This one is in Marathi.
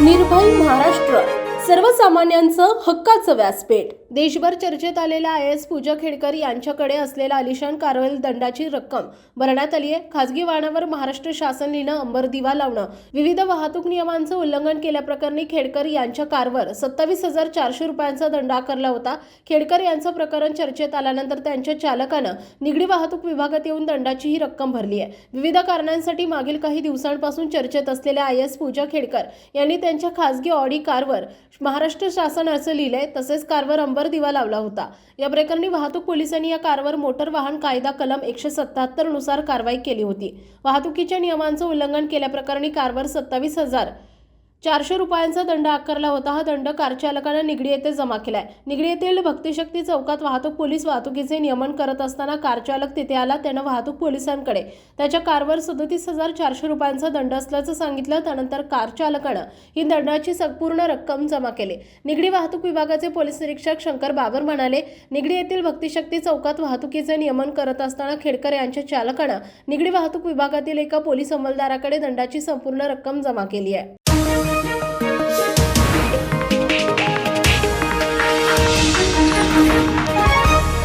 निर्भय महाराष्ट्र. सर्वसामान्यांचं हक्काचं व्यासपीठ. देशभर चर्चेत आलेल्या आय एस पूजा खेडकर यांच्याकडे असलेल्या अलिशान कारवेल दंडाची रक्कम. भरण्यात आली आहे. खासगी वाहनावर महाराष्ट्र शासन लिहिणं अंबर दिवा लावणं. विविध वाहतूक नियमांचं उल्लंघन केल्याप्रकरणी खेडकर यांच्या कारवर सत्तावीस हजार चारशे रुपयांचा दंड आकारला होता. खेडकर यांचं प्रकरण चर्चेत आल्यानंतर त्यांच्या चालकानं निगडी वाहतूक विभागात येऊन दंडाची ही रक्कम भरली आहे. विविध कारणांसाठी मागील काही दिवसांपासून चर्चेत असलेल्या आय एस पूजा खेडकर यांनी त्यांच्या खासगी ऑडी कारवर महाराष्ट्र शासन असं लिहिलंय तसेच कारवर अंबर दिवा लावला होता. या प्रकरणी वाहतूक पोलिसांनी या कारवर मोटर वाहन कायदा कलम एकशे सत्याहत्तरनुसार कारवाई केली होती. वाहतुकीच्या नियमांचं उल्लंघन केल्याप्रकरणी कारवर सत्तावीस हजार चारशे रुपयांचा दंड आकारला होता. हा दंड कारचालकानं निगडी येथे जमा केलाय. निगडी येथील भक्तिशक्ती चौकात वाहतूक पोलीस वाहतुकीचे नियमन करत असताना कारचालक तिथे आला. त्यानं वाहतूक पोलिसांकडे त्याच्या कारवर सदतीस हजार चारशे रुपयांचा दंड असल्याचं सांगितलं. त्यानंतर कार चालकानं ही दंडाची संपूर्ण रक्कम जमा केली. निगडी वाहतूक विभागाचे पोलीस निरीक्षक शंकर बाबर म्हणाले निगडी येथील भक्तिशक्ती चौकात वाहतुकीचे नियमन करत असताना खेडकर यांच्या चालकानं निगडी वाहतूक विभागातील एका पोलीस अंमलदाराकडे दंडाची संपूर्ण रक्कम जमा केली आहे.